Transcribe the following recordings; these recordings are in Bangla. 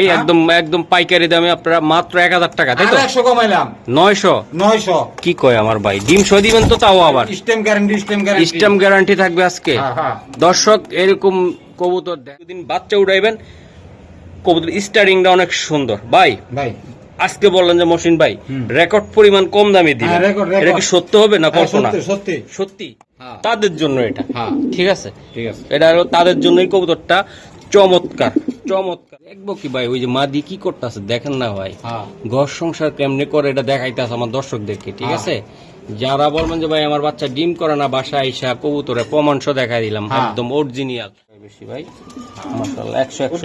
এই একদম একদম পাইকারি দামে আপনারা মাত্র এক হাজার টাকা তাই তো? একশো কমাইলাম। নয়শো? নয়শো। কি কয় আমার ভাই? ডিম সহ দিবেন তো তাও আবার। Stamp guarantee stamp guarantee stamp guarantee থাকবে আজকে। হ্যাঁ, হ্যাঁ। দর্শক এরকম কবুতর দিন বাচ্চা উড়াইবেন কবুতর স্টারিংটা অনেক সুন্দর। ভাই ভাই। আজকে বললেন যে মসিন ভাই রেকর্ড পরিমাণ কম দামে দিবেন। হ্যাঁ। এটা কি সত্য হবে না হ্যাঁ, কল্পনা? সত্যি। সত্যি? হ্যাঁ। তাদের জন্য এটা। হ্যাঁ। ঠিক আছে? ঠিক আছে। এটা হলো তাদের জন্যই কবুতরটা। চমৎকার চমৎকার। দেখব কি ভাই ওই যে মাদি কি করতেছে দেখেন না ভাই। হ্যাঁ। ঘর সংসার কেমনে করে এটা দেখাইতেছে আমার দর্শকদেরকে ঠিক হ্যাঁ। আছে? যারা বলবেন যে ভাই আমার বাচ্চা ডিম করে না বাসা আইসা কবুতরে প্রমাণ দেখাই দিলাম হ্যাঁ। একদম অরিজিনাল বেশি ভাই মাশাআল্লাহ একশো একশো।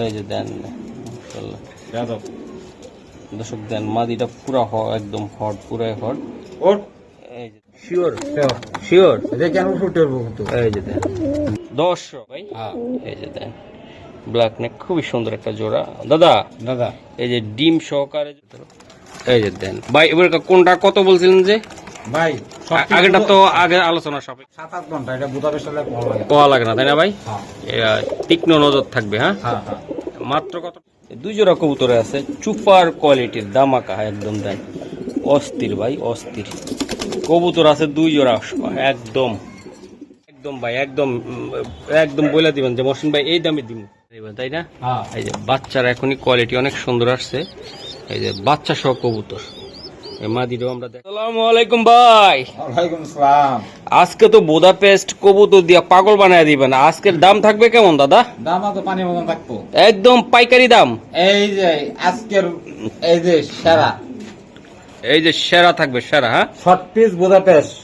এই যে দেন দর্শক দেন মাদিটা পুরা একদম হট পুরাই হট। এই যে শিওর শিওর এটা কেন কিন্তু। এই যে দেন। দশশো ভাই হ্যাঁ। এই যে দেন ব্ল্যাক নেক খুবই সুন্দর একটা জোড়া। দাদা দাদা। এই যে ডিম সহকারে এই যে দেন ভাই এবার কোনটা কত বলছিলেন যে? ভাই আগেটা তো আগে আলোচনা সবাই সাত আট ঘণ্টা এটা লাগে। কোয়া লাগে না তাই না ভাই? হ্যাঁ। তীক্ষ্ণ নজর থাকবে হ্যাঁ? হ্যাঁ হ্যাঁ। মাত্র কত? দুই জোড়া কবুতরে আছে চুপার কোয়ালিটির দামাকা একদম দেন অস্থির ভাই অস্থির। কবুতর আছে দুই জোড়া একদম একদম ভাই একদম একদম বলে দিবেন যে মহসিন ভাই এই দামে দিবেন তাই না? হ্যাঁ। এই যে বাচ্চার এখনই কোয়ালিটি অনেক সুন্দর আসছে। এই যে বাচ্চা সহ কবুতর। মাদিরও আমরা দেখ আসসালামু আলাইকুম ভাই। ওয়ালাইকুম আজকে তো বোদা পেস্ট কবুতর দিয়া পাগল বানায় দিবেন। আজকের দাম থাকবে কেমন দাদা? দাম তো পানি মতন থাকব। একদম পাইকারি দাম। এই যে আজকের এই যে সেরা। এই যে সেরা থাকবে সেরা হ্যাঁ? শর্ট পিস বুদাপেস্ট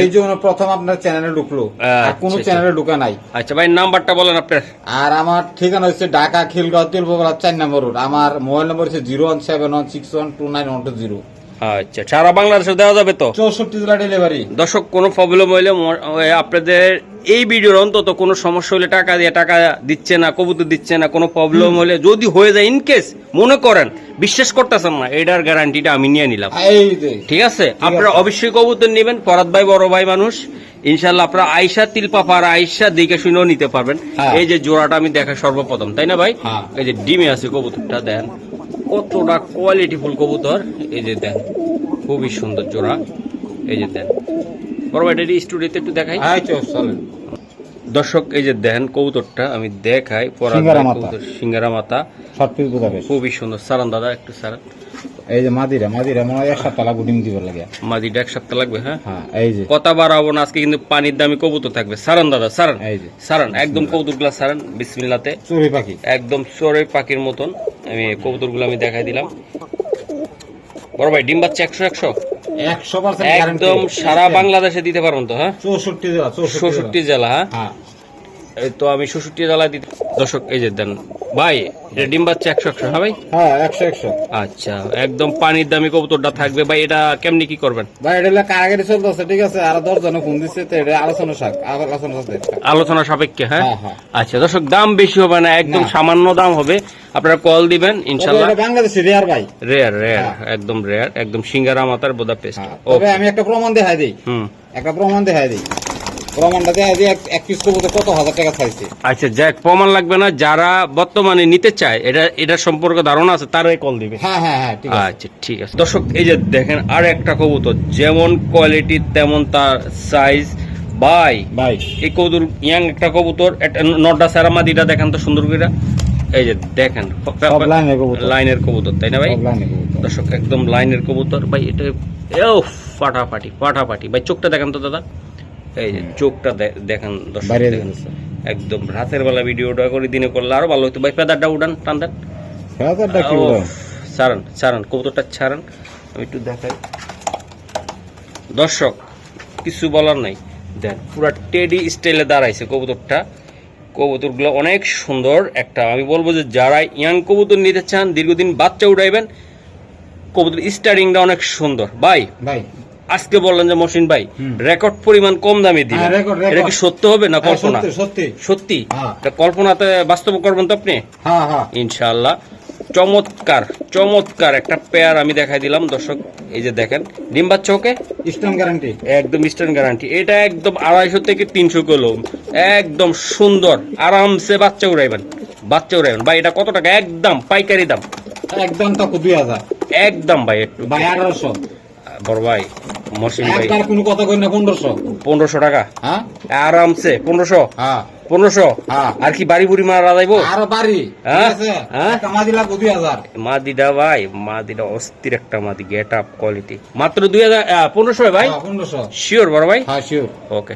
এই জন্য প্রথম আপনার চ্যানেলে ঢুকলো আর কোনো আচ্ছা, চ্যানেলে ঢুকা নাই। আচ্ছা ভাই নাম্বারটা বলেন আপনার। আর আমার ঠিকানা হচ্ছে ঢাকা খিলগাঁও তেলপোকরা চার নম্বর রোড আমার মোবাইল নম্বর হচ্ছে zero one seven one six one two nine one two zero আচ্ছা সারা বাংলাদেশে দেওয়া যাবে তো? চৌষট্টি জেলা ডেলিভারি দর্শক কোনো প্রবলেম হইলে আপনাদের এই ভিডিওর অন্তত কোনো সমস্যা হলে টাকা দিয়ে টাকা দিচ্ছে না কবুতর দিচ্ছে না কোনো প্রবলেম হলে যদি হয়ে যায় ইন কেস মনে করেন বিশ্বাস করতেছেন না এটার গ্যারান্টিটা আমি নিয়ে নিলাম। ঠিক আছে? আপনারা অবশ্যই কবুতর নেবেন ফরাদ ভাই বড় ভাই মানুষ। ইনশাল্লাহ আপনারা আইসা তিলপাপার আইসা দেখে শুনেও নিতে পারবেন। হ্যাঁ। এই যে জোড়াটা আমি দেখা সর্বপ্রথম তাই না ভাই? হ্যাঁ। এই যে ডিমে আছে কবুতরটা দেন। কতটা কোয়ালিটি ফুল কবুতর? এই যে দেন, খুবই সুন্দর জোড়া এই যে দেন। বড় এটা স্টুডিওতে একটু দেখাই। চল, চলেন। দর্শক এই যে দেন কবুতরটা আমি দেখাই সিঙ্গারা মাথা। বুদাপেস্ট খুবই সুন্দর। সারান দাদা একটু সারান। এই যে মাদিরা মাদিরা মনে হয় এক সপ্তাহ লাগবে ডিম দিবার লাগে। মাদিটা এক সপ্তাহ লাগবে হ্যাঁ? হ্যাঁ এই যে। কথা বাড়াবো না আজকে কিন্তু পানির দামি কবুতর থাকবে। সারান দাদা সারান। এই যে। সারান একদম কবুতরগুলা সারান বিসমিল্লাতে। চড়ুই পাখি। একদম চোরের পাখির মতন। আমি কবুতরগুলো আমি দেখাই দিলাম। বড় ভাই ডিম বাচ্চা একশো একশো? একশো একদম সারা বাংলাদেশে দিতে পারবেন তো হ্যাঁ? চৌষট্টি জেলা। চৌষট্টি জেলা হ্যাঁ? হ্যাঁ। এই তো আমি ষষট্টি জেলা দিতে দর্শক এই যে দেন ভাই এটা ডিম বাচ্চা একশো একশো হ্যাঁ ভাই? হ্যাঁ একশো একশো। আচ্ছা একদম পানির দামি কবুতরটা থাকবে। ভাই এটা কেমনি কি করবেন? ভাই এটা কারাগারি চলতেছে ঠিক আছে? আর দশ জনে ফোন দিচ্ছে তো এটা আলোচনা শাক আলোচনা সাপেক্ষে। হ্যাঁ? হ্যাঁ, হ্যাঁ। আচ্ছা দর্শক দাম বেশি হবে না একদম। সামান্য দাম হবে। আপনারা কল দিবেন ইনশাল্লাহ বাংলাদেশে রেয়ার ভাই। রেয়ার রেয়ার হ্যাঁ। একদম রেয়ার একদম সিঙ্গারা মাতার বোদা পেস্ট তবে আমি একটা প্রমাণ দেখাই দিই। হুম। একটা প্রমাণ দেখাই দিই। প্রমাণটা দিই এক- এক পিস কবুতর কত হাজার টাকা চাইছে? আচ্ছা যাক প্রমাণ লাগবে না। যারা বর্তমানে নিতে চায় এটা এটা সম্পর্কে ধারণা আছে তারাই কল দিবে। হ্যাঁ হ্যাঁ হ্যাঁ ঠিক আছে। আচ্ছা ঠিক আছে। দর্শক এই যে দেখেন আর একটা কবুতর যেমন কোয়ালিটি তেমন তার সাইজ বাই ভাই। এই কবুতর ইয়াং একটা কবুতর একটা নটা সারামাদিটা দেখেন তো সুন্দর করে। এই যে দেখেন লাইনের কবুতর। লাইনের কবুতর তাই না ভাই। দর্শক একদম লাইনের কবুতর। ভাই এটা ফাটাফাটি ফাটাফাটি। ভাই চোখটা দেখেন তো দাদা। এই যে চোখটা দেখেন দর্শক দেখেন। একদম রাতের বেলা ভিডিওটা করে দিনে করলে আরও ভালো হতো ভাই পেদারটা উঠান টান দেন? ছাড়ান ছাড়ান কবুতরটা ছাড়ান। আমি একটু দেখাই। দর্শক কিছু বলার নাই। দেন পুরো টেডি স্টাইলে দাঁড়াইছে কবুতরটা। কবুতরগুলো অনেক সুন্দর একটা। আমি বলব যে যারা ইয়াং কবুতর নিতে চান দীর্ঘদিন বাচ্চা উঠাইবেন কবুতর স্টারিংটা অনেক সুন্দর। ভাই ভাই আজকে বললেন যে মসিন ভাই রেকর্ড পরিমাণ কম দামে দিবেন হ্যাঁ। এটা কি সত্য হবে না হ্যাঁ, কল্পনা? সত্যি সত্যি। হ্যাঁ। কল্পনাতে বাস্তব করবেন তো আপনি? ইনশাআল্লাহ। চমৎকার চমৎকার একটা পেয়ার আমি দেখাই দিলাম। দর্শক এই যে দেখেন ডিম বাচ্চা ওকে? স্ট্যাম্প গ্যারান্টি একদম ইস্টার্ন গ্যারান্টি এটা একদম আড়াইশো থেকে তিনশো কিলো। একদম সুন্দর আরামসে বাচ্চা উড়াইবেন। বাচ্চা উড়াইবেন। ভাই এটা কত টাকা? একদম পাইকারি দাম। একদম তো দুই হাজার একদম ভাই একটু। ভাই আঠারোশো। বড় ভাই মরসিন ভাই। আর কোনো কথা কই না 1500 1500 টাকা? হ্যাঁ? আরামসে 1500 হ্যাঁ। পনেরোশো? হ্যাঁ। আর কি বাড়ি বুড়ি মারা যাইবো? আরও বাড়ি হ্যাঁ? হ্যাঁ? একটা মাদি লাগবে দুই হাজার। মাদিটা ভাই মাদিটা অস্থির একটা মাদি গেট আপ কোয়ালিটি মাত্র দুই হাজার পনেরোশো ভাই? পনেরোশো। শিওর বড় ভাই? হ্যাঁ শিওর ওকে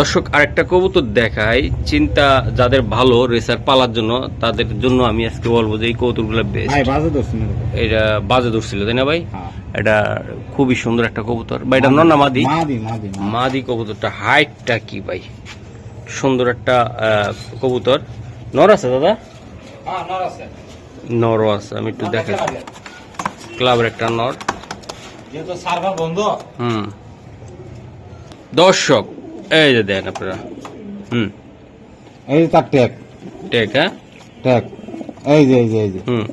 দর্শক আরেকটা কবুতর দেখাই। চিন্তা যাদের ভালো রেসার পালার জন্য তাদের জন্য আমি আজকে বলব যে এই কবুতরগুলো বেস্ট এটা বাজে ধরছিল তাই না ভাই। এটা খুবই সুন্দর একটা কবুতর। বা এটা নন্না মাদি। মাদি কবুতরটা হাইটটা কি ভাই? সুন্দর একটা কবুতর। নর আছে দাদা? হ্যাঁ নর আছে। নরও আছে আমি একটু দেখাই। ক্লাবের। একটা নর। হুম। দর্শক এই যে দেন আপনারা। হুম। এই যে তার ট্যাগ ঠিক হ্যাঁ? ট্যাগ এই যে এই যে এই যে। হুম।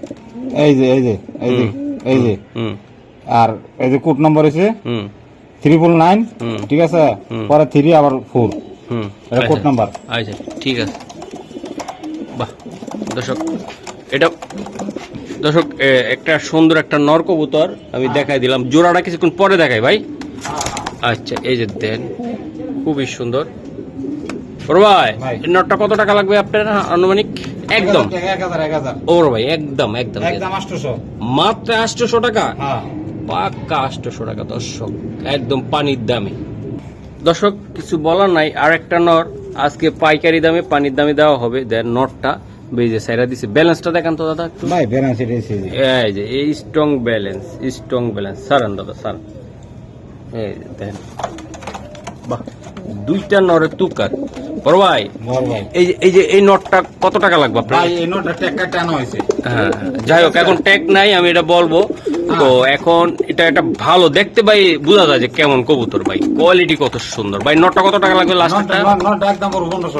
এই যে এই যে এই যে এই যে। হুম আর এই যে কোড নম্বর হচ্ছে হুম। ত্রিপল নাইন হুম। ঠিক আছে? পরে থ্রি আবার ফোর হুম। কোড নাম্বার আচ্ছা ঠিক আছে। বাহ দর্শক এটা দর্শক একটা সুন্দর একটা নর কবুতর আমি দেখাই দিলাম। জোড়াটা কিছুক্ষণ পরে দেখাই ভাই। আচ্ছা এই যে দেন খুবই সুন্দর। ওর ভাই নটটা কত টাকা লাগবে আপনার আনুমানিক? একদম। ওর ভাই একদম একদম। মাত্র আটশোশো টাকা? হ্যাঁ। পাক্কা আটশোশো টাকা দর্শক। একদম পানির দামে। দর্শক কিছু বলার নাই। আর একটা নর আজকে পাইকারি দামে পানির দামে দেওয়া হবে। দেন নটটা বেজে সাইরা দিছে। ব্যালেন্সটা দেখান তো দাদা একটু। ভাই ব্যালেন্স এই যে এই স্ট্রং ব্যালেন্স স্ট্রং ব্যালেন্স সারান দাদা এই বাহ। দুইটা নরের তুকার বড় ভাই এই এই যে এই নটটা কত টাকা লাগবে আপনার? এই নোটটা ট্যাগটা টানো হয়েছে। হ্যাঁ যাই হোক এখন ট্যাগ নাই আমি এটা বলব। তো এখন এটা একটা ভালো দেখতে ভাই বোঝা যায় যে কেমন কবুতর ভাই। কোয়ালিটি কত সুন্দর। ভাই নটটা কত টাকা লাগবে লাস্টটা একদম পনেরোশো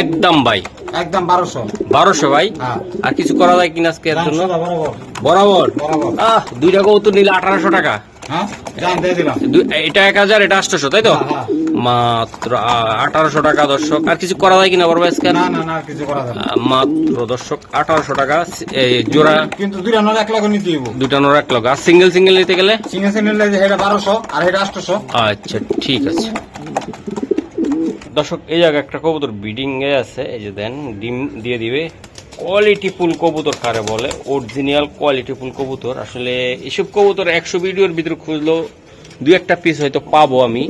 একদম ভাই। একদম বারোশো। বারোশো ভাই? হ্যাঁ। আর কিছু করা যায় কিনা আজকে এর জন্য? বরাবর বরাবর? বরাবর। আহ দুইটা কবুতর নিলে আঠারোশো টাকা। হ্যাঁ? এটা এক হাজার এটা আটশোশো তাই তো? হ্যাঁ, হ্যাঁ। মাত্র আঠারোশো টাকা দর্শক। আর কিছু করা যায় কিনা বড় ভাই আজকে মাত্র দর্শক আঠারোশো টাকা এই জোড়া। কিন্তু দুইটা নোট এক লাখ নিতে দিব দুইটা নোর এক লগ। আর সিঙ্গেল সিঙ্গেল নিতে গেলে? সিঙ্গেল সিঙ্গেল এটা বারোশো আর এটা আটশোশো। আচ্ছা ঠিক আছে। দর্শক এই জায়গায় একটা কবুতর ব্রিডিং এ আছে। এই যে দেন ডিম দিয়ে দিবে। কোয়ালিটি ফুল কবুতর কারে বলে? অরিজিনাল কোয়ালিটি ফুল কবুতর। আসলে এসব কবুতর একশো ভিডিওর ভিতরে খুঁজলেও দু একটা পিস হয়তো পাবো আমি।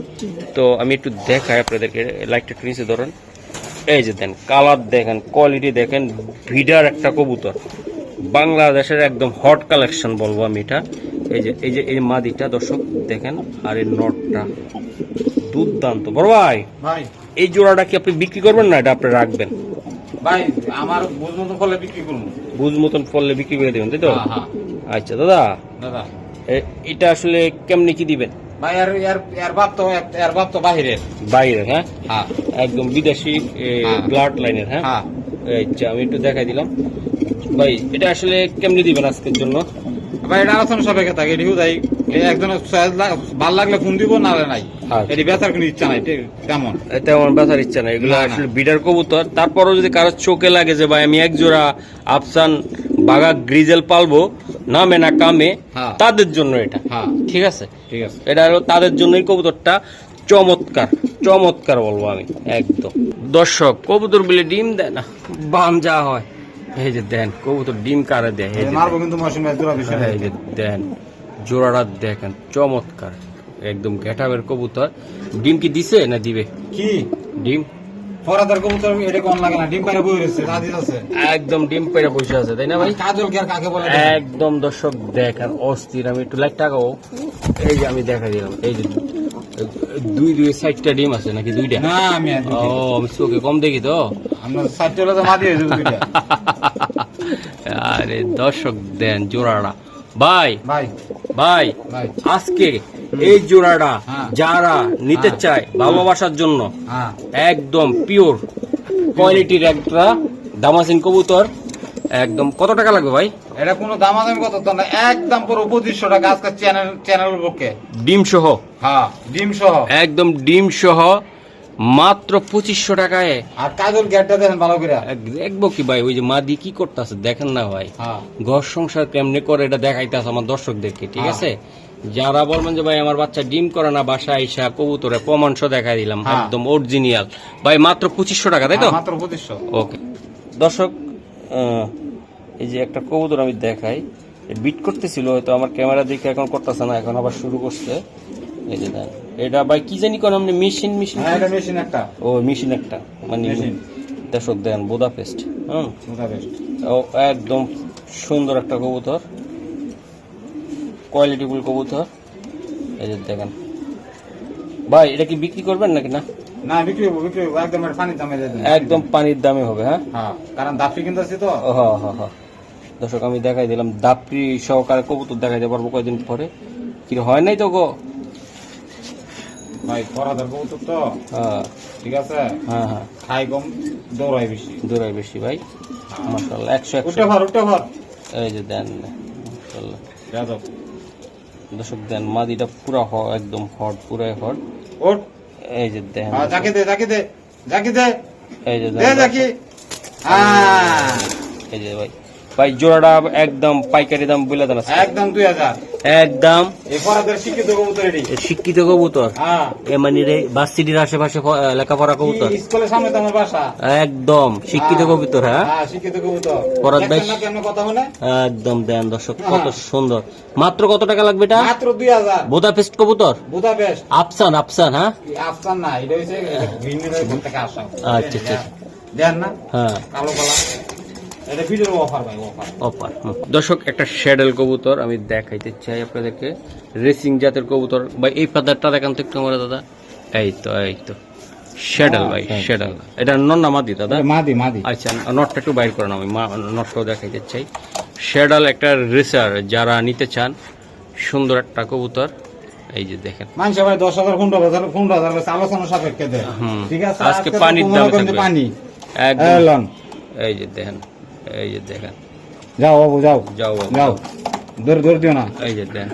তো আমি একটু দেখাই আপনাদেরকে। লাইটটা একটু নিচে ধরেন। এই যে দেন কালার দেখেন কোয়ালিটি দেখেন ভিডার একটা কবুতর। বাংলাদেশের একদম হট কালেকশন বলব আমি এটা। এই যে এই যে এই মাদিটা দর্শক দেখেন আর এই নটটা দুর্দান্ত। বড় ভাই ভাই। এই জোড়াটা কি আপনি বিক্রি করবেন না? এটা আপনি রাখবেন। ভাই আমার বুঝব ফলে বিক্রি করব। বুঝ মতন পড়লে বিক্রি করে দেবেন তাই তো? হ্যাঁ, হ্যাঁ। আচ্ছা দাদা। দাদা। এটা আসলে কেমনি কি দিবেন? ভাই আর এর এর বাপ তো এর বাপ তো বাহিরের বাইরে হ্যাঁ? হ্যাঁ। একদম বিদেশি। ব্লাড লাইনের হ্যাঁ? হ্যাঁ। আচ্ছা আমি একটু দেখাই দিলাম। ভাই এটা আসলে কেমনি দিবেন আজকের জন্য? ভাই এটা আলোচনা থাকে এটি তাই একজন ভালো লাগলে ফোন দিব নালে নাই। এটি বেচার কোনো ইচ্ছা নাই তেমন। বেচার ইচ্ছা নাই এগুলো। আসলে বিডার কবুতর। তারপরও যদি কারোর চোখে লাগে যে ভাই আমি এক জোড়া আফসান বাগা গ্রিজেল পালবো নামে না কামে হ্যাঁ। তাদের জন্য এটা। হ্যাঁ। ঠিক আছে? ঠিক আছে। এটা হলো তাদের জন্যই কবুতরটা চমৎকার চমৎকার বলব আমি একদম। দর্শক কবুতর বলে ডিম দেয় না বাম যা হয়। এই যে দেন কবুতর ডিম কারে দেয় এই যে মারবো কিন্তু মৌসুম ম্যাচ বিষয় এই যে দেন জোড়াটা দেখেন চমৎকার একদম ঘেটাবের কবুতর। ডিম কি দিছে না দিবে? কি? ডিম। ফরাদার কবুতর এটা কোন লাগে না ডিম পারে বই রয়েছে রাজি আছে। একদম ডিম বসে আছে তাই না ভাই? কাজল কে কাকে বলে একদম দর্শক দেখেন অস্থির আমি একটু লাইট টাকাও এই যে আমি দেখা দিলাম এই যে দুই দুই সাইডটা ডিম আছে নাকি দুইটা? না আমি ও আমি চোখে কম দেখি তো। আমরা সাইড চলে তো মাদি হয়েছে দুইটা। আরে দর্শক দেন জোড়াটা। ভাই ভাই। আজকে এই জোড়াটা হ্যাঁ। যারা নিতে হ্যাঁ। চায় ভালোবাসার জন্য হ্যাঁ। একদম পিওর কোয়ালিটির একটা দামাসিন কবুতর। একদম। কত টাকা লাগবে ভাই? এটা কোনো দামাদামি কত? তো না একদম পুরো পঁচিশশো টাকা আজকে চ্যানেল চ্যানেল পক্ষে। ডিম সহ হ্যাঁ ডিম সহ একদম ডিম সহ মাত্র পঁচিশশো টাকায়। আর কাজল গেটটা দেখেন ভালো করে। দেখব কি ভাই ওই যে মাদি কি করতেছে দেখেন না ভাই। হ্যাঁ। ঘর সংসার কেমনে করে এটা দেখাইতেছে আমার দর্শকদেরকে ঠিক হ্যাঁ। আছে? যারা বলবেন যে ভাই আমার বাচ্চা ডিম করে না বাসা আইসা কবুতরে প্রমাণ সহ দেখাই দিলাম হ্যাঁ। একদম অরিজিনিয়াল ভাই মাত্র পঁচিশশো টাকা তাই তো? মাত্র পঁচিশশো। ওকে। দর্শক এই যে একটা কবুতর আমি দেখাই। বিট করতেছিল হয়তো আমার ক্যামেরা দেখে এখন করতেছে না এখন আবার শুরু করছে। এই যে দেন এটা ভাই কি জানি কোন আপনি মেশিন মেশিন হ্যাঁ এটা মেশিন একটা। ও মেশিন একটা মানে। দর্শক দেন বোদা পেস্ট হুম ও একদম সুন্দর একটা কবুতর। কোয়ালিটিফুল কবুতর। এই যে দেখেন। ভাই এটা কি বিক্রি করবেন নাকি না? না বিক্রি হব বিক্রি হব। একদম পানির দামে একদম পানির দামে হবে হ্যাঁ? হ্যাঁ কারণ তো। হ্যাঁ হ্যাঁ হ্যাঁ দর্শক আমি দেখাই দিলাম দাপড়ি সহকারে কবুতর দেখাইতে পারব কয়েকদিন পরে। কি হয় নাই তো গো? ভাই ফরাদার কবুতর তো। হ্যাঁ। ঠিক আছে? হ্যাঁ হ্যাঁ। খাই কম দৌড়াই বেশি। দূরাই বেশি ভাই। উঠে ভর উঠে ভর। এই যে দেন মাশাআল্লাহ। যাদব দর্শক দেন মাদিটা পুরা হ একদম হট পুরাই হট। এই যে দেন তাকে জাকি দে জাকি দে জাকি দে। এই যে দে জাকি এই যে ভাই। ভাই জোড়াটা একদম পাইকারি দাম বলে দেন একদম দুই হাজার। একদম। শিক্ষিত কবুতর হ্যাঁ। মানে রে বাসিটির আশেপাশে লেখাপড়া কবুতর? একদম শিক্ষিত কবুতর হ্যাঁ? হ্যাঁ শিক্ষিত কবুতর। ভাই- একদম দেন দর্শক কত হ্যাঁ। সুন্দর। মাত্র কত টাকা লাগবে এটা? মাত্র দুই হাজার। বোদা কবুতর? বুধা আফসান আফসান হ্যাঁ? আফসান না এটা হচ্ছে আচ্ছা, আচ্ছা। দেন না? হ্যাঁ। কালো কালা। অফার দর্শক একটা শ্যাডেল কবুতর আমি দেখাইতে চাই আপনাদেরকে। রেসিং জাতের কবুতর। ভাই এই পাদারটা দেখান তো একটু আমার দাদা? এই তো এই তো। শ্যাডেল ভাই। শ্যাডেল এটা নন্না মাদি দাদা? মাদি মাদি। আচ্ছা নটটা একটু বাইর করেন আমি নটটাও দেখাইতে চাই। শ্যাডাল একটা রেসার যারা নিতে চান সুন্দর একটা কবুতর। এই যে দেখেন। মানুষ ভাই দশ হাজার পনেরো হাজার পনেরো হাজার আলোচনা সাপেক্ষে দেয় ঠিক আছে? আজকে পানির দামে। পানি। একদম। এই যে দেখেন। এই যে দেখেন। যাও বাবু যাও। যাও যাও। দৌড় দৌড় দিও না। এই যে দেখেন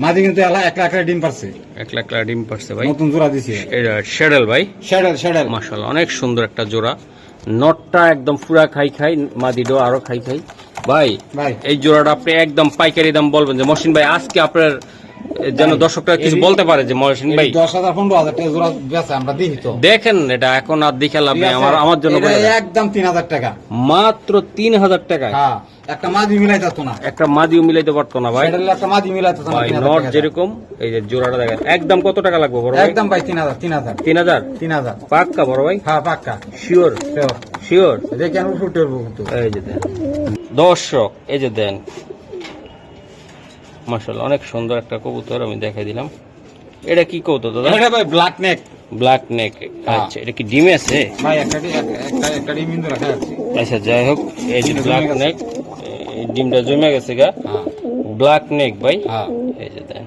মাঝে কিন্তু এলা এক লাখ ডিম পারছে। এক লাখ লাখ ডিম পারছে ভাই। নতুন জোড়া দিছে। এটা শ্যাডেল ভাই। শ্যাডেল শ্যাডেল মাশাআল্লাহ অনেক সুন্দর একটা জোড়া। নটটা একদম পুরা খাই খাই মাদিডো আরও খাই খাই। ভাই ভাই। এই জোড়াটা আপনি একদম পাইকারি দাম বলবেন যে মহসিন ভাই আজকে আপনার যেন দর্শকরা কিছু বলতে পারে যে মহসিন ভাই দশ হাজার পনেরো হাজার টাকা জোড়া বেচে আমরা দেখি তো। দেখেন এটা এখন আর দেখে লাভ নেই আমার আমার জন্য। একদম তিন হাজার টাকা। মাত্র তিন হাজার টাকায় হ্যাঁ একটা মাঝি মিলাই যাতো না। একটা মাদিও মিলাইতে পারতো না ভাই। একটা মাঝি মিলাই যাতো না নট টাকা। যেরকম এই যে জোড়াটা দেখেন একদম কত টাকা লাগবে বড় ভাই? একদম ভাই তিন হাজার তিন হাজার। তিন হাজার? তিন হাজার। পাক্কা বড় ভাই? হ্যাঁ পাক্কা। শিওর. শিওর উঠে এই যে দেন। দর্শক এই যে দেন মাশাআল্লাহ অনেক সুন্দর একটা কবুতর আমি দেখাই দিলাম। এটা কি কবুতর দাদা? এটা ভাই ব্ল্যাক নেক ব্ল্যাক নেক আচ্ছা এটা কি ডিমে আছে? ভাই একটা একটা ডিম ইন্দু রাখা আছে। আচ্ছা যাই হোক এই যে ব্ল্যাক নেক ডিমটা জমে গেছে গা। ব্ল্যাক নেক ভাই। হ্যাঁ। এই যে দেন।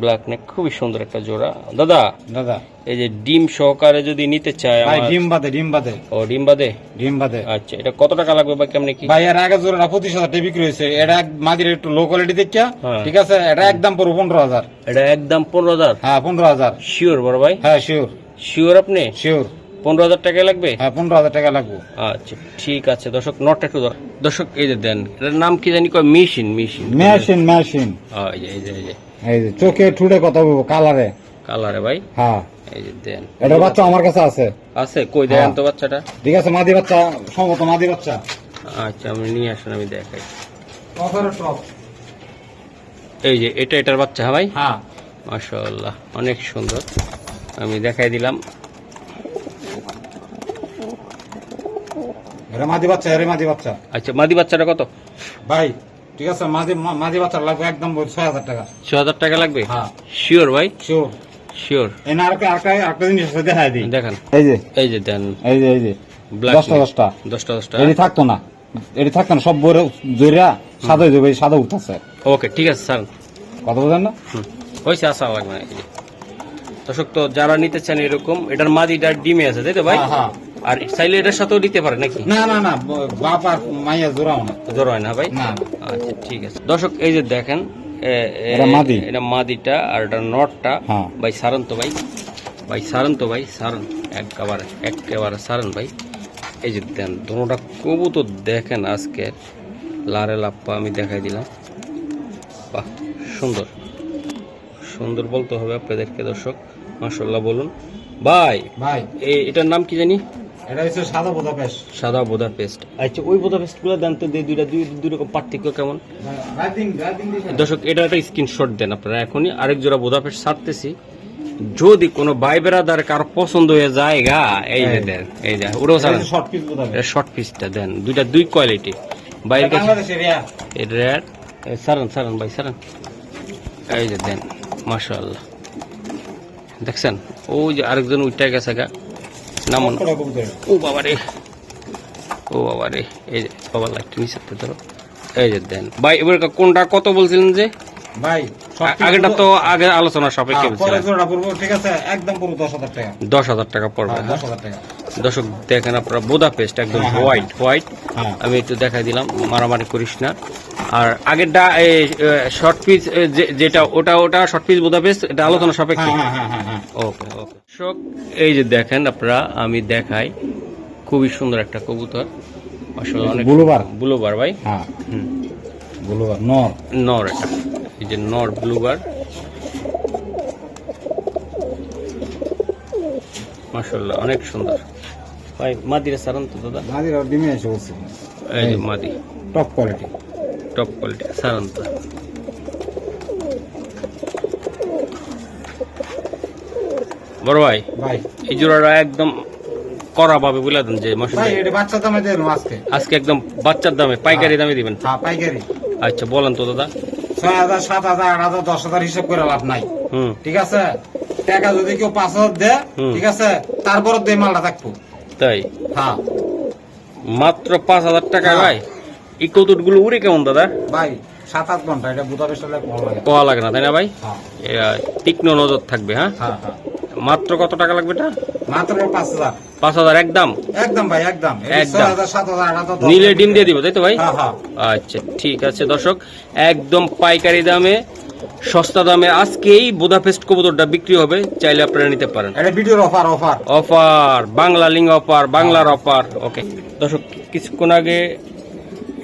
ব্ল্যাক নেক খুবই সুন্দর একটা জোড়া। দাদা দাদা। এই যে ডিম সহকারে যদি নিতে চায় ভাই ডিম বাদে ডিম বাদে। ও ডিম বাদে? ডিম বাদে। আচ্ছা এটা কত টাকা লাগবে বা কেমনে কি? ভাই এর আগে জোড়াটা পঁচিশ হাজার টাকা বিক্রি হয়েছে। এটা এক মাদির একটু লো কোয়ালিটি দেখিয়া। ঠিক আছে? এটা একদম পুরো পনেরো হাজার। এটা একদম পনেরো হাজার? হ্যাঁ পনেরো হাজার। শিওর বড় ভাই? হ্যাঁ শিওর শিওর আপনি? শিওর পনেরো হাজার টাকা লাগবে? হ্যাঁ পনেরো হাজার টাকা লাগবে। আচ্ছা ঠিক আছে দর্শক নটটা একটু দর্শক এই যে দেন এটার নাম কি জানি কয়? Machine machine. Machine machine. এই যে এই যে। এই যে চোখে ঠুটে কথা বলব কালারে। কালারে ভাই? হ্যাঁ। এই যে দেন। এটা বাচ্চা আমার কাছে আছে। আছে? কই দেন হ্যাঁ। তো বাচ্চাটা? ঠিক আছে মাদি বাচ্চা সম্ভবত মাদি বাচ্চা। আচ্ছা আমি নিয়ে আসেন আমি দেখাই। টপ এই যে এটা এটার বাচ্চা হ্যাঁ ভাই? হ্যাঁ। মাশাআল্লাহ অনেক সুন্দর। আমি দেখাই দিলাম। এটা মাদি বাচ্চা এরে মাদি বাচ্চা। আচ্ছা মাদি বাচ্চাটা কত? ভাই ঠিক আছে মাদি মা- মাদি বাচ্চা লাগবে একদম ছয় হাজার টাকা। ছ হাজার টাকা লাগবে? হ্যাঁ। শিওর ভাই? শিওর শিওর এই না আরেকটা আরেকটা আরেকটা জিনিস আছে দেখাই দিই। দেখান। এই যে। এই যে দেন। এই যে এই যে। দশটা দশটা। দশটা দশটা। এটি থাকতো না। এটি থাকতো না সব বইরে জরিয়া সাদা হয়ে যাবে সাদা উঠতেছে। ওকে ঠিক আছে স্যার। কথা বোঝেন না? হুম। হয়েছে আসা লাগবে না দর্শক তো যারা নিতে চান এরকম এটার মাদিটা ডিমে আছে তাই তো ভাই? হ্যাঁ, হ্যাঁ। আর চাইলে এটার সাথেও নিতে পারে নাকি? না না না বাপ আর মাইয়া জোড়াও না। জ্বর না ভাই? না। আচ্ছা ঠিক আছে। দর্শক এই যে দেখেন এটা মাদি। এটা মাদিটা আর এটা নটটা। হ্যাঁ। ভাই সারন্ত ভাই। ভাই সারেন তো ভাই সারেন একেবারে একেবারে সারেন ভাই। এই যে দেন দোনোটা কবুতর দেখেন আজকে। লারে লাপ্পা আমি দেখাই দিলাম। বাহ সুন্দর। সুন্দর বলতে হবে আপনাদেরকে দর্শক। মাসাল্লাহ বলুন। ভাই ভাই। এটার নাম কি জানি? এটা হচ্ছে সাদা বোধা পেশ সাদা বোদা পেস্ট। আচ্ছা ওই বোদা পেস্টগুলো দেন তো দিয়ে দুইটা দুই দুই রকম পার্থক্য কেমন? দর্শক এটা একটা স্ক্রিনশট দেন আপনারা এখনই। আরেক জোড়া বোদা পেস্ট ছাড়তেছি। যদি কোনো ভাই বেড়াদার কারও পছন্দ হয়ে যায় গা এই যে দেন এই যে ওটাও ছাড়েন। শর্ট পিস বোধা এটা শর্ট পিসটা দেন। দুইটা দুই কোয়ালিটি বাইরের কাছে রেড সারান সারান ভাই সারান এই যে দেন মাশাআল্লাহ। দেখছেন? ওই যে আরেকজন উঠে গেছে গা। নামন কটা ও বাবা রে ও বাবা রে এই যে বাবা লাইটটা নিচে ধরো। এই যে দেন। ভাই এবার কোনটা কত বলছিলেন যে? ভাই আগেটা তো আগে আলোচনা সাপেক্ষে হ্যাঁ, ঠিক আছে? একদম পুরো দশ হাজার টাকা। দশ হাজার টাকা পড়বে হ্যাঁ? দশ হাজার টাকা। দর্শক দেখেন আপনারা বোদা পেস্ট একদম হ্যাঁ, হ্যাঁ, হোয়াইট হোয়াইট হ্যাঁ। আমি একটু দেখাই দিলাম মারামারি করিস না। আর আগেরটা শর্ট পিস যেটা ওটা ওটা শর্ট পিস বোধা পেস্ট এটা আলোচনা সাপেক্ষে। হ্যাঁ হ্যাঁ হ্যাঁ হ্যাঁ। ওকে ওকে দর্শক এই যে দেখেন আপনারা আমি দেখাই খুবই সুন্দর একটা কবুতর। আসলে অনেক ব্লুবার। ব্লুবার ভাই। হ্যাঁ। ব্লুবার নর। নর এটা। এই যে নর ব্লুবার। মাশাল্লাহ অনেক সুন্দর। মাদিরা সারান তো দাদা? মাদির আর ডিমে এসে বলছি এই যে মাদি। টপ কোয়ালিটি টপ কোয়ালিটি সারান তো বড় ভাই ভাই। এই জোড়াটা একদম করা পাবে বলে দেন যে ভাই এটা বাচ্চা দামে দেন আজকে। আজকে একদম বাচ্চার দামে পাইকারি দামে দিবেন। হ্যাঁ পাইকারি। আচ্ছা বলেন তো দাদা। ছয় হাজার সাত হাজার আট হাজার দশ হাজার হিসাব করে লাভ নাই। হুম। ঠিক আছে? টাকা যদি কেউ পাঁচ হাজার দেয় ঠিক আছে? তারপর দিয়ে মালটা থাকব। তাই? হ্যাঁ। মাত্র পাঁচ হাজার টাকা হ্যাঁ। ভাই। এই কৌতুকগুলো উড়ে কেমন দাদা? ভাই সাত আট ঘণ্টা এটা বুধা লাগে। কোয়া লাগে না তাই না ভাই? হ্যাঁ। তীক্ষ্ণ নজর থাকবে হ্যাঁ? মাত্র কত টাকা লাগবে এটা? মাত্র পাঁচ হাজার। পাঁচ হাজার একদম? একদম ভাই একদম। একদম। নিলে ডিম দিয়ে দিব তাই তো ভাই? আচ্ছা ঠিক আছে দর্শক একদম পাইকারি দামে সস্তা দামে আজকেই বোদাপেস্ট কবুতরটা বিক্রি হবে চাইলে আপনারা নিতে পারেন। এটা ভিডিওর offer offer offer Bangla link offer বাংলার অফার ওকে। দর্শক কিছুক্ষণ আগে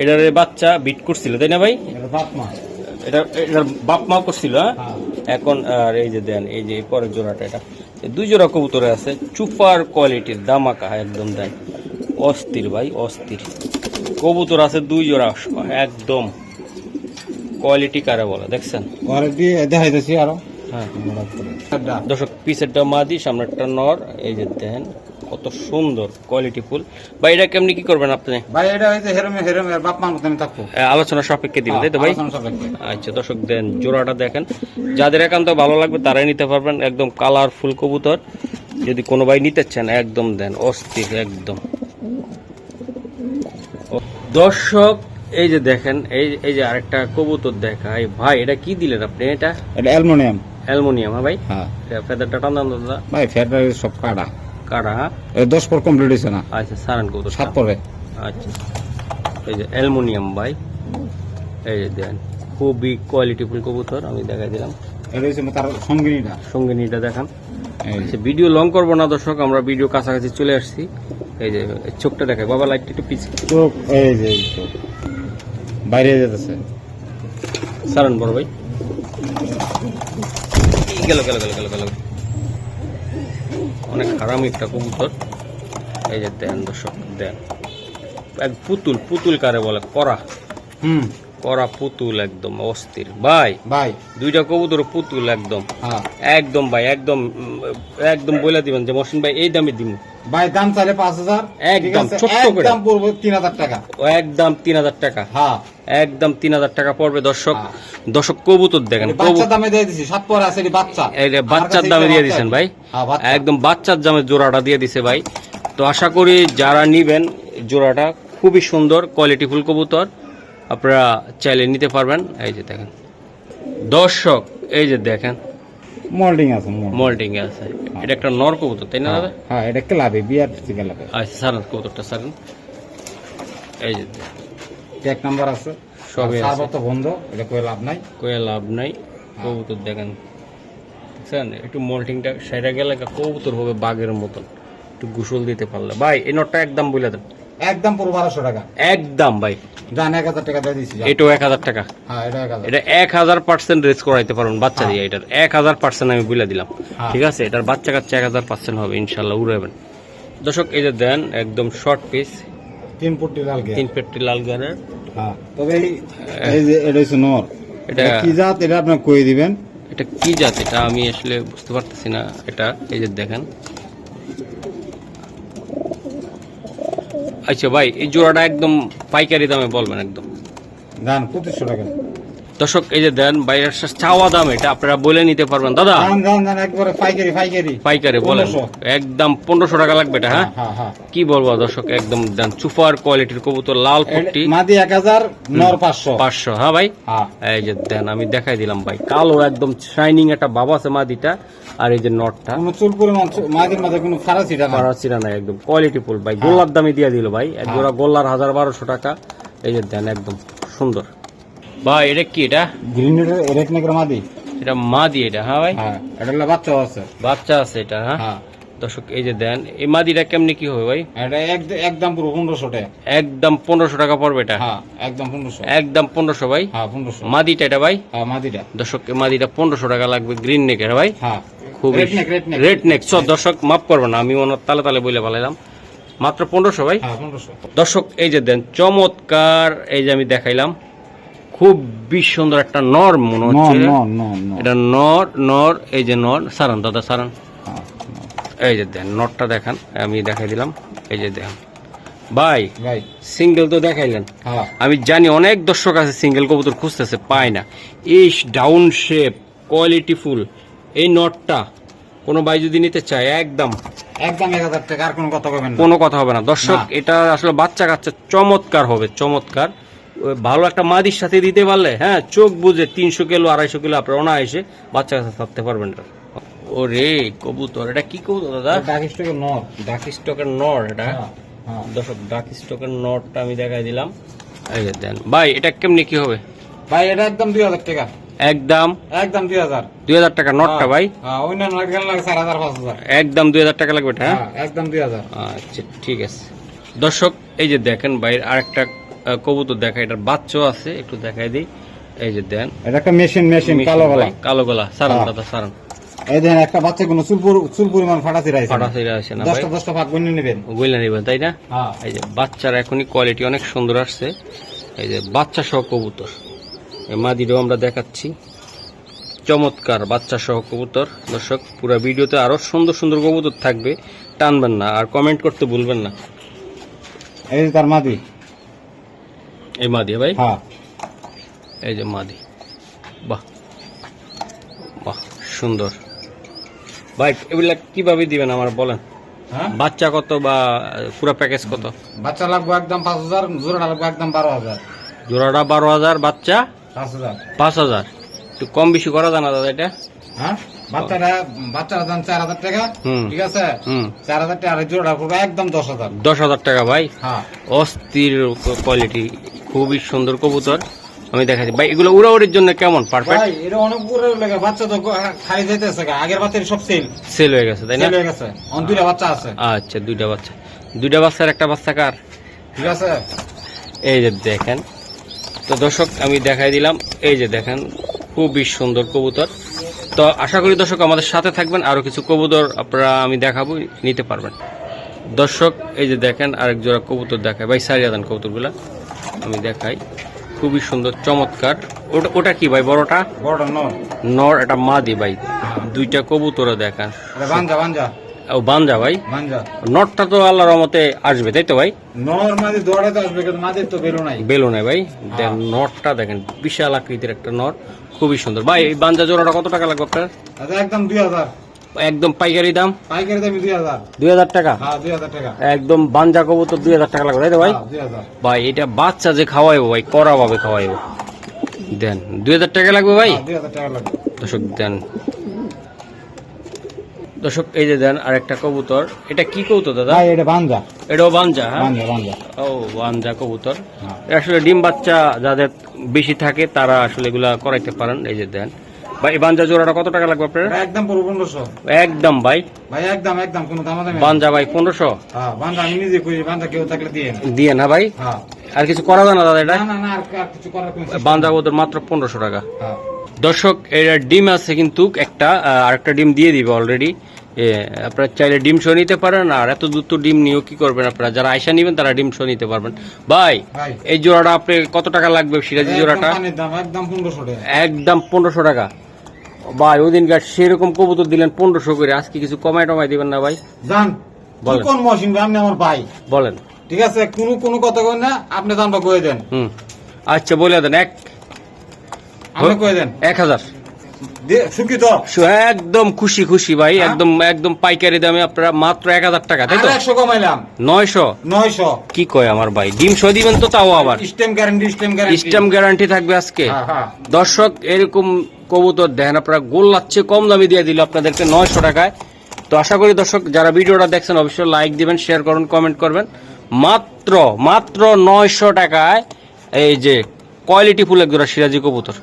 এটার বাচ্চা বিট করছিল তাই না ভাই? এটা এটার বাপ মা করছিল হ্যাঁ? হ্যাঁ। এখন আর এই যে দেন এই যে পরের জোড়াটা এটা। দুই জোড়া কবুতরে আছে চুপার কোয়ালিটির দামাকা একদম দেন অস্থির ভাই অস্থির। কবুতর আছে দুই জোড়া একদম। কোয়ালিটি কারা বলে? দেখছেন? দিয়ে দেখাইতেছি আরও। হ্যাঁ। দর্শক পিসেরটা মাদি সামনেরটা নর। এই যে দেন কত সুন্দর কোয়ালিটি ফুল। বা এটা কেমনি কি করবেন আপনি? ভাই এটা হইছে হেরমে হেরমে বাপ মার মতন থাকব। আলোচনা সাপেক্ষে দিবেন তাই তো ভাই? আচ্ছা দর্শক দেন জোড়াটা দেখেন। যাদের একান্ত ভালো লাগবে তারাই নিতে পারবেন। একদম কালারফুল কবুতর। যদি কোনো ভাই নিতে চান একদম দেন অস্থির একদম। দর্শক এই যে দেখেন এই এই যে আরেকটা কবুতর দেখাই ভাই এটা কি দিলেন আপনি? এটা এটা অ্যালুমিনিয়াম। অ্যালুমিনিয়াম হ্যাঁ ভাই? হ্যাঁ। ফেদারটা টান দাদা। ভাই ফেডারেল সব কাটা কাটা হ্যাঁ? এই দশ পর কমপ্লিট হয়েছে না। আচ্ছা সারান কবুতর সাত পরে। আচ্ছা। এই যে অ্যালুমিনিয়াম ভাই। এই যে দেন খুবই কোয়ালিটিফুল কবুতর আমি দেখাই দিলাম। এটা হচ্ছে তার সঙ্গিনীটা। সঙ্গে নিটা দেখান। এই যে। ভিডিও লং করব না দর্শক আমরা ভিডিও কাছাকাছি চলে আসছি। এই যে চোখটা দেখাই। বাবা লাইটটা একটু পিছ চোখ এই যে চোখ। বাইরে যেতেছে। সারান বড় ভাই। গেল গেল গেল গেল গেল। অনেক হারামি একটা কবুতর। এই যে দেন দর্শক দেন। এক পুতুল পুতুল কারে বলে করা। হুম। করা পুতুল একদম অস্থির। ভাই ভাই। দুইটা কবুতর পুতুল একদম। হ্যাঁ। একদম ভাই একদম একদম বলে দিবেন যে মহসিন ভাই এই দামে দিব ভাই দাম চাইলে পাঁচ হাজার। একদম, ছোট্ট করে। পড়ব তিন হাজার টাকা। একদম তিন হাজার টাকা। হ্যাঁ। একদম তিন হাজার টাকা পড়বে দর্শক। হ্যাঁ। দর্শক কবুতর দেখেন দামে দিয়ে দিছি সাত পরে আছে বাচ্চা। এই যে আমার বাচ্চার দামে দিয়ে। দিছেন ভাই। একদম বাচ্চার দামে জোড়াটা দিয়ে দিছে ভাই। তো আশা করি যারা নিবেন জোড়াটা খুবই সুন্দর কোয়ালিটিফুল কবুতর। আপনারা চাইলে নিতে পারবেন। এই যে দেখেন। দর্শক এই যে দেখেন। মোল্ডিং আছে। মল্টিং আছে। এটা একটা নর কবুতর তাই না দাদা? হ্যাঁ এটা ক্লাবে বিয়ার ক্লাবে আচ্ছা সারান কবুতরটা সারান। এই যে এক নাম্বার আছে। সবই আছে। সার্বত বন্ধ এটা কই লাভ নাই। কয়ে লাভ নাই। কবুতর দেখেন। দেখছেন? একটু মল্টিংটা সেরা গেলে কবুতর হবে বাঘের মতন। একটু গুসল দিতে পারলে। ভাই এই নটটা একদম বলে দেন। একদম পুরো বারোশো টাকা। একদম ভাই। জান এক হাজার টাকা দিয়ে দিচ্ছি এটাও এক হাজার টাকা। হ্যাঁ এটা এক হাজার। এটা এক হাজার পার্সেন্ট রেস করাইতে পারবেন বাচ্চা দিয়ে এটার। এক হাজার পার্সেন্ট আমি বলে দিলাম। হ্যাঁ। ঠিক আছে? এটার বাচ্চা কাচ্চা এক হাজার পার্সেন্ট হবে ইনশাল্লাহ উড়াবেন দর্শক এই যে দেন একদম শর্ট পিস তিন লাল তিন পেটটি লাল গানের হ্যাঁ তবে এই এই যে এটা হচ্ছে নর। এটা এটা কি জাত? এটা আপনি কই দিবেন? এটা কি জাত? এটা আমি আসলে বুঝতে পারতেছি না। এটা এই যে দেখেন। আচ্ছা ভাই এই জোড়াটা একদম পাইকারি দামে বলবেন একদম। দাম পঁচিশশো টাকা। দর্শক এই যে দেন বাইরের চাওয়া দাম এটা আপনারা বলে নিতে পারবেন। দাদা? পাইকারি পাইকারি। পাইকারি বলেন। একদম পনেরোশো টাকা লাগবে এটা হ্যাঁ? হ্যাঁ হ্যাঁ কি বলব দর্শক একদম দেন সুপার কোয়ালিটির কবুতর লাল পট্টি মাদি এক হাজার নর পাঁচশো। পাঁচশো হ্যাঁ ভাই? হ্যাঁ। এই যে দেন আমি দেখাই দিলাম ভাই। কালো একদম শাইনিং একটা বাবা আছে মাদিটা আর এই যে নটটা। কোনো চুল পরিমাণ মাদির মাঝে কোনো ফারাসিটা না ফারাসিরা নাই একদম কোয়ালিটি ফুল ভাই। গোল্লার দামে দিয়ে দিল ভাই। এক জোড়া গোল্লার হাজার বারোশো টাকা। এই যে দেন একদম সুন্দর। ভাই এটা কি এটা? গ্রিনের রেড নেকের মাদি? এটা মাদি এটা হ্যাঁ ভাই? হ্যাঁ এটা হলো বাচ্চা আছে। বাচ্চা আছে এটা হ্যাঁ? হ্যাঁ। দর্শক এই যে দেন এই মাদিটা কেমনি কি হবে ভাই? এটা একদম পুরো পনেরোশো টাকা একদম পনেরোশো টাকা পড়বে এটা? হ্যাঁ একদম পনেরোশো। একদম পনেরোশো ভাই? হ্যাঁ পনেরোশো। মাদিটা এটা ভাই? হ্যাঁ মাদিটা। দর্শক মাদিটা পনেরোশো টাকা লাগবে গ্রিন নেকের ভাই। হ্যাঁ। খুবই red neck red neck red দর্শক মাফ করবেন না আমি ওনার তালে তালে বলে ফেলাইলাম মাত্র পনেরোশো ভাই? দর্শক এই যে দেন চমৎকার এই যে আমি দেখাইলাম। খুব বেশ সুন্দর একটা নর মনে হচ্ছে। নর নর নর। এটা নর নর এই যে নর সারান দাদা সারান। হ্যাঁ, এই যে দেন নরটা দেখান আমি দেখাই দিলাম এই যে দেখেন। ভাই সিঙ্গেল তো দেখাইলেন। হ্যাঁ। আমি জানি অনেক দর্শক আছে সিঙ্গেল কবুতর খুঁজতেছে পায় না। এই ডাউন শেপ কোয়ালিটি ফুল এই নটটা কোনো ভাই যদি নিতে চায় একদম। একদম এক হাজার টাকা আর কোনো কথা কবেন না। কোনো কথা হবে না। দর্শক এটা আসলে বাচ্চা কাচ্চা চমৎকার হবে চমৎকার। ভালো একটা মাদির সাথে দিতে পারলে হ্যাঁ চোখ বুঝে তিনশো কিলো আড়াইশো কিলো আপনার অনায়াসে বাচ্চা কাচ্চা থাকতে পারবেন এটা। ও রে কবুতর এটা কি কবুতর দাদা? ডাক স্টকের নর। ডাক স্টকের নর এটা? হ্যাঁ হ্যাঁ। দর্শক ডাক স্টকের নটটা আমি দেখাই দিলাম। এই যে দেন। ভাই এটা কেমনি কি হবে? ভাই এটা একদম দুই হাজার টাকা। একদম? একদম দুই হাজার। দুই হাজার টাকা নটটা ভাই? হ্যাঁ অন্যান্য লাগে চার হাজার পাঁচ হাজার? একদম দুই হাজার টাকা লাগবে এটা একদম দুই হাজার। আচ্ছা ঠিক আছে। দর্শক এই যে দেখেন বাইরের আরেকটা কবুতর দেখা এটার বাচ্চাও আছে একটু দেখাই দিই। এই যে দেন। এটা একটা মেশিন মেশিন কালো গলা। কালো গলা। সারান হ্যাঁ। দাদা সারান। এই দেখেন একটা বাচ্চা কোনো চুল পরি- চুল পরিমাণ রাখছে ফাটা সেরা আছে না ভাই। দশটা দশটা ভাগ গুনে নেবেন। বুঝলে নিবেন তাই না? হ্যাঁ। এই যে বাচ্চার এখনই কোয়ালিটি অনেক সুন্দর আসছে। এই যে বাচ্চা সহ কবুতর। এই মাদিরও আমরা দেখাচ্ছি। চমৎকার বাচ্চা সহ কবুতর। দর্শক পুরো ভিডিওতে আরও সুন্দর সুন্দর কবুতর থাকবে। টানবেন না আর কমেন্ট করতে ভুলবেন না। এই যে তার মাদি। এই মাদি ভাই? হ্যাঁ। এই যে মাদি বাহ। বাহ সুন্দর। ভাই এগুলা কীভাবে দিবেন আমার বলেন? হ্যাঁ? বাচ্চা কত বা পুরো প্যাকেজ কত? বাচ্চা লাগবে একদম পাঁচ হাজার জোড়াটা লাগবে একদম বারো হাজার। জোড়াটা বারো হাজার বাচ্চা পাঁচ হাজার। পাঁচ হাজার। একটু কম বেশি করা যায় না দাদা এটা? হ্যাঁ? বাচ্চারা বাচ্চাটা দাম চার হাজার টাকা হুম। ঠিক আছে? হুম। চার হাজার টাকা একদম দশ হাজার। দশ হাজার টাকা ভাই? হ্যাঁ। অস্থির কোয়ালিটি খুবই সুন্দর কবুতর। আমি দেখাচ্ছি। ভাই এগুলো উড়াউড়ির জন্য কেমন? পারফেক্ট ভাই এটা অনেক পুরো লেগে। বাচ্চা তো খাই যাইতেছে। আগের বাচ্চার সব সেল সেল হয়ে গেছে তাই না? সেল হয়ে গেছে। অন দুইটা বাচ্চা আছে। আচ্ছা দুইটা বাচ্চা। দুইটা বাচ্চার একটা বাচ্চা কার? ঠিক আছে। এই যে দেখেন। তো দর্শক আমি দেখাই দিলাম। এই যে দেখেন খুবই সুন্দর কবুতর। তো আশা করি দর্শক আমাদের সাথে থাকবেন। আরও কিছু কবুতর আপনারা আমি দেখাবো নিতে পারবেন। দর্শক এই যে দেখেন আরেক জোড়া কবুতর দেখায়। ভাই সারিয়া দেন কবুতরগুলা। আমি দেখাই। খুবই সুন্দর চমৎকার। ওটা ওটা কি ভাই বড়টা? বড়টা নর। নর এটা মাদি ভাই। দুইটা কবুতরও বাঞ্জা বাঞ্জা। ও বাঞ্জা ভাই? নটটা তো আল্লাহর রহমতে আসবে তাই তো ভাই? নর মাদি দৌড়াতে আসবে কিন্তু মাদির তো বেরো নাই। বেলো নাই ভাই। দেন নটটা দেখেন বিশাল আকৃতির একটা নট খুবই সুন্দর। ভাই এই বাঞ্জা জোড়াটা কত টাকা লাগবে আপনার? একদম দুই হাজার। একদম পাইকারি দাম? পাইকারি টাকা? হ্যাঁ একদম কবুতর লাগবে তাই তো ভাই? হ্যাঁ, ভাই এটা বাচ্চা যে খাওয়াইবো ভাই করা ভাবে খাওয়াইবো। দেন দুই হাজার টাকা লাগবে ভাই? হ্যাঁ, টাকা লাগবে। দর্শক দেন। দর্শক এই যে দেন আরেকটা কবুতর। এটা কি কবুতর দাদা? ভাই এটা বাঞ্জা। এটাও বাঞ্জা হ্যাঁ? ও বাঞ্জা কবুতর। আসলে ডিম বাচ্চা যাদের বেশি থাকে তারা আসলে এগুলা করাইতে পারেন। এই যে দেন ভাই বাঞ্জা জোড়াটা কত টাকা লাগবে আপনার? একদম পুরো পনেরোশো। একদম ভাই। ভাই একদম একদম কোনো দাম দামি বাঞ্জা ভাই পনেরোশো? হ্যাঁ আমি নিজে করি বান্ধা কেউ থাকলে দিয়ে দিয়ে না ভাই? হ্যাঁ। আর কিছু করা যায় না দাদা এটা? না না না আর আর কিছু করার বাঞ্জা ওদের মাত্র পনেরোশো টাকা। হ্যাঁ। দর্শক এর ডিম আছে কিন্তু একটা আহ, আরেকটা ডিম দিয়ে দিবে অলরেডি আপনারা চাইলে ডিম শো নিতে পারেন আর এত দূর তো ডিম নিয়েও কি করবেন আপনারা? যারা আয়সা নিবেন তারা ডিম শো নিতে পারবেন। ভাই এই জোড়াটা আপনি কত টাকা লাগবে? সিরাজি জোড়াটা? পনেরোশো টাকা। একদম পনেরোশো টাকা। ভাই ওই দিন সেরকম কবুতর দিলেন পনেরোশো করে। আজকে কিছু কমাই টমাই দিবেন না ভাই? জান। কোন মশিন আপনি আমার ভাই। বলেন। ঠিক আছে কোনো কোনো কথা কই না আপনি দামটা কয়ে দেন। হুম। আচ্ছা বলে দেন এক আপনি কয়ে দেন। এক হাজার। একদম খুশি খুশি ভাই হ্যাঁ? একদম একদম পাইকারি দামে আপনারা মাত্র এক হাজার টাকা তাই তো? একশো কমাইলাম। নয়শো? নয়শো। কি কয় আমার ভাই? ডিম শো দিবেন তো তাও আবার। Stamp guarantee stamp guarantee. Stamp guarantee থাকবে আজকে। হ্যাঁ হ্যাঁ। দর্শক এরকম কবুতর দেখেন, আপনারা গোল লাগছে, কম দামি দিয়ে দিল আপনাদেরকে নয়শো টাকায়। তো আশা করি দর্শক, যারা ভিডিওটা দেখছেন, অবশ্যই লাইক দিবেন শেয়ার করুন কমেন্ট করবেন। মাত্র মাত্র নয়শো টাকায় এই যে কোয়ালিটি ফুল এক জোড়া সিরাজি কবুতর।